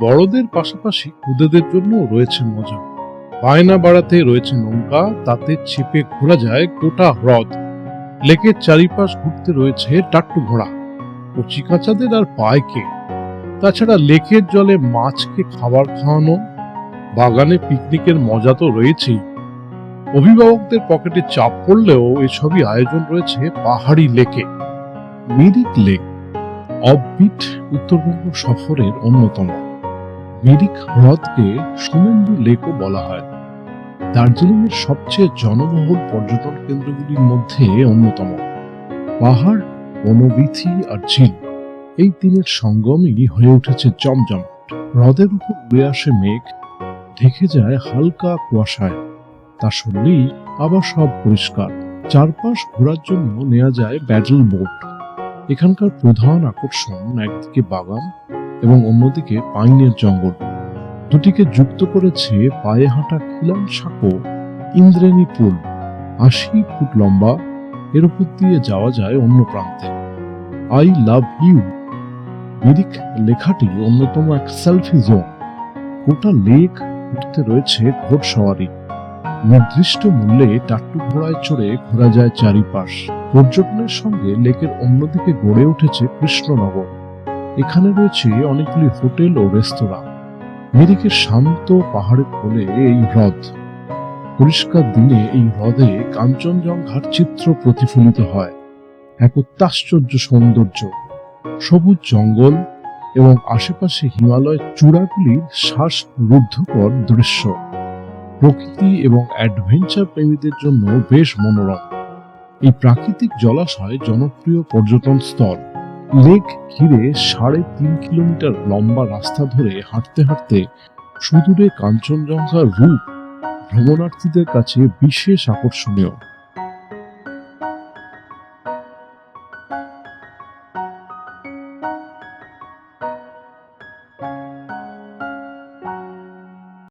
বড়দের পাশাপাশি খুদেদের জন্য রয়েছে মজা। বায়না বাড়াতে রয়েছে নৌকা, তাতে চেপে ঘোরা যায় গোটা হ্রদ। লেকের চারিপাশ ঘুরতে রয়েছে টাট্টু ঘোড়া কচি কাঁচাদের আর পায়কে তাছাড়া লেকের জলে মাছকে খাবার খাওয়ানো, বাগানে পিকনিকের মজা তো রয়েছেই। অভিভাবকদের পকেটে চাপ পড়লেও এসবই আয়োজন রয়েছে পাহাড়ি লেকে। মিরিক লেক, অফবিট, উত্তরবঙ্গ সফরের অন্যতম। মিরিক হ্রদকে সুমেন্দু লেকও বলা হয়। দার্জিলিং এর সবচেয়ে জনবহুল পর্যটন কেন্দ্রগুলির মধ্যে অন্যতম। পাহাড়, বনবীথি আর ঝিল। এই তিনের সঙ্গমই হয়ে উঠেছে জমজমাট। হ্রদের উপর উড়ে আসে মেঘ, ঢেকে যায় হালকা কুয়াশায়। তা সরলেই আবার সব পরিষ্কার। চারপাশ ঘোরার জন্য নেওয়া যায় ব্যাটল বোট। এখানকার প্রধান আকর্ষণ একদিকে বাগান এবং অন্যদিকে পাইনের জঙ্গল। দুটিকে যুক্ত করেছে পায়ে হাঁটা খিলান সাঁকো, ইন্দ্রেণী পুল। আশি ফুট লম্বা, এর উপর দিয়ে যাওয়া যায় অন্য প্রান্তে। I love you. মিরিক লেখাটি অন্যতম এক সেলফি জোন। গোটা লেক ঘুরতে রয়েছে ঘোড়সওয়ারি নির্দিষ্ট মূল্যে টাট্টু ঘোড়ায় চড়ে ঘোরা যায় চারিপাশ। পর্যটনের সঙ্গে লেকের অন্যদিকে গড়ে উঠেছে কৃষ্ণনগর। এখানে রয়েছে অনেকগুলি হোটেল ও রেস্তোরাঁ। মিরিকের শান্ত পাহাড়ের কোলে এই হ্রদ। পরিষ্কার দিনে এই হ্রদে কাঞ্চনজঙ্ঘার চিত্র প্রতিফলিত হয়। এক অত্যাশ্চর্য সৌন্দর্য। সবুজ জঙ্গল এবং আশেপাশে হিমালয় চূড়াগুলির শ্বাস রুদ্ধকর দৃশ্য। প্রকৃতি এবং অ্যাডভেঞ্চার প্রেমীদের জন্য বেশ মনোরম। এই প্রাকৃতিক জলাশয় জনপ্রিয় পর্যটন স্থল। লেক ঘিরে সাড়ে তিন কিলোমিটার লম্বা রাস্তা ধরে হাঁটতে হাঁটতে সুদূরে কাঞ্চনজঙ্ঘার রূপ ভ্রমণার্থীদের কাছে বিশেষ আকর্ষণীয়।